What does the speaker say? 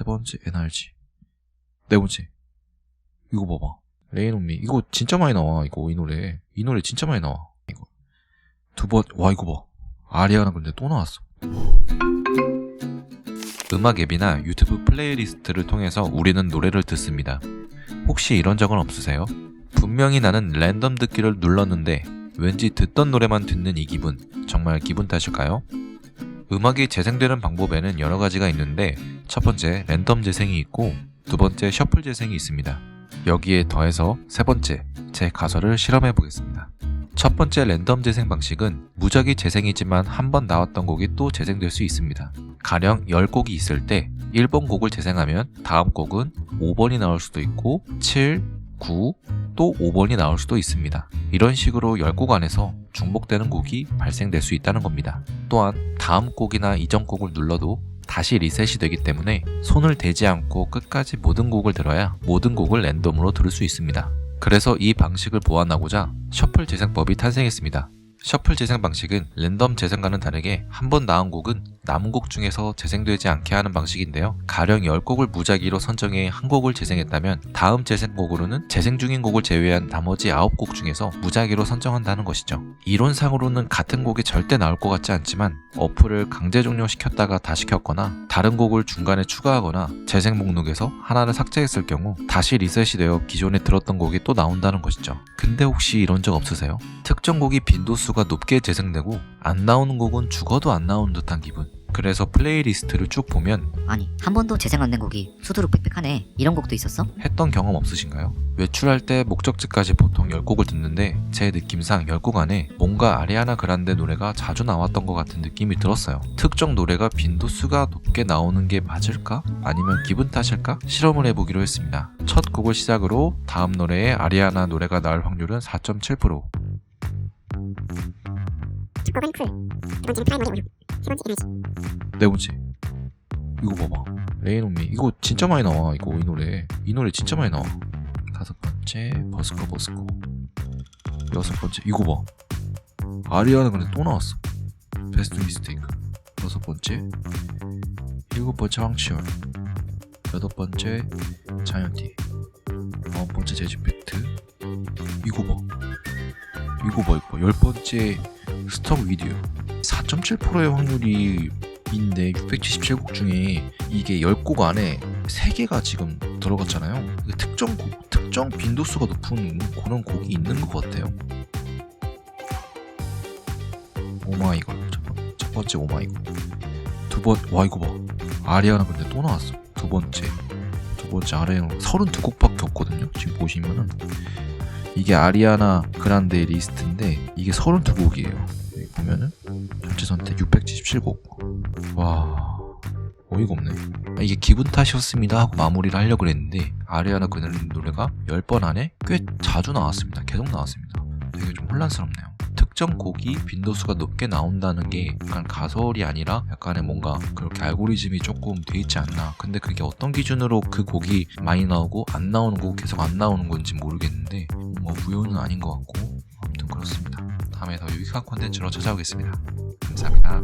세 번째 NRG. 네 번째. 이거 봐봐. 레인 온미. 이거 진짜 많이 나와. 이거 이 노래. 이 노래 진짜 많이 나와. 이거. 두 번. 와 이거 봐. 아리아나 근데 또 나왔어. 음악 앱이나 유튜브 플레이리스트를 통해서 우리는 노래를 듣습니다. 혹시 이런 적은 없으세요? 분명히 나는 랜덤 듣기를 눌렀는데 왠지 듣던 노래만 듣는 이 기분 정말 기분 탓일까요? 음악이 재생되는 방법에는 여러 가지가 있는데 첫 번째 랜덤 재생이 있고 두 번째 셔플 재생이 있습니다. 여기에 더해서 세 번째 제 가설을 실험해 보겠습니다. 첫 번째 랜덤 재생 방식은 무작위 재생이지만 한 번 나왔던 곡이 또 재생될 수 있습니다. 가령 10곡이 있을 때 1번 곡을 재생하면 다음 곡은 5번이 나올 수도 있고 7, 9, 또 5번이 나올 수도 있습니다. 이런 식으로 10곡 안에서 중복되는 곡이 발생될 수 있다는 겁니다. 또한 다음 곡이나 이전 곡을 눌러도 다시 리셋이 되기 때문에 손을 대지 않고 끝까지 모든 곡을 들어야 모든 곡을 랜덤으로 들을 수 있습니다. 그래서 이 방식을 보완하고자 셔플 재생법이 탄생했습니다. 셔플 재생 방식은 랜덤 재생과는 다르게 한 번 나온 곡은 남은 곡 중에서 재생되지 않게 하는 방식인데요. 가령 10곡을 무작위로 선정해 한 곡을 재생했다면 다음 재생곡으로는 재생 중인 곡을 제외한 나머지 9곡 중에서 무작위로 선정한다는 것이죠. 이론상으로는 같은 곡이 절대 나올 것 같지 않지만 어플을 강제 종료시켰다가 다시 켰거나 다른 곡을 중간에 추가하거나 재생 목록에서 하나를 삭제했을 경우 다시 리셋이 되어 기존에 들었던 곡이 또 나온다는 것이죠. 근데 혹시 이런 적 없으세요? 특정 곡이 빈도수 가 높게 재생되고 안 나오는 곡은 죽어도 안 나오는 듯한 기분. 그래서 플레이리스트를 쭉 보면 아니 한 번도 재생 안 된 곡이 수두룩 빽빽하네 이런 곡도 있었어? 했던 경험 없으신가요? 외출할 때 목적지까지 보통 10곡을 듣는데 제 느낌상 10곡 안에 뭔가 아리아나 그란데 노래가 자주 나왔던 것 같은 느낌이 들었어요. 특정 노래가 빈도수가 높게 나오는 게 맞을까? 아니면 기분 탓일까? 실험을 해보기로 했습니다. 첫 곡을 시작으로 다음 노래에 아리아나 노래가 나올 확률은 4.7%. 첫 곡은 쿨, 두 번째는 프라이머리 56, 세 번째 에너지, 네 번째. 이거 봐봐. 레인 온미. 이거 진짜 많이 나와. 이거 이 노래. 이 노래 진짜 많이 나와. 다섯 번째 버스커 버스커. 여섯 번째 이거 봐. 아리아나 근데 또 나왔어. 베스트 미스테이크. 여섯 번째. 일곱 번째 황치열. 여덟 번째 자이언티. 아홉 번째 제지팩트. 이거 봐. 이거 봐 이거 봐. 열 번째 스톡 비디오. 4.7%의 확률이 인데 677곡 중에 이게 10곡 안에 3개가 지금 들어갔잖아요. 이게 특정 곡, 특정 빈도수가 높은 그런 곡이 있는 것 같아요. 오마이걸. 첫, 번, 첫 번째 오마이걸. 두 번 와 이거 봐. 아리아나 근데 또 나왔어. 두 번째. 두 번째 아리아나. 32곡밖에 없거든요. 지금 보시면은 이게 아리아나 그란데 리스트인데 이게 32곡이에요. 여기 보면은 전체 선택 677곡. 와 어이가 없네. 아, 이게 기분 탓이었습니다 하고 마무리를 하려고 했는데 아리아나 그란데 노래가 10번 안에 꽤 자주 나왔습니다. 계속 나왔습니다 되게 좀 혼란스럽네요. 특정 곡이 빈도수가 높게 나온다는 게 약간 가설이 아니라 약간의 뭔가 그렇게 알고리즘이 조금 돼 있지 않나. 근데 그게 어떤 기준으로 그 곡이 많이 나오고 안 나오는 곡 계속 안 나오는 건지 모르겠는데 뭐 무효는 아닌 것 같고 아무튼 그렇습니다. 다음에 더 유익한 콘텐츠로 찾아오겠습니다. 감사합니다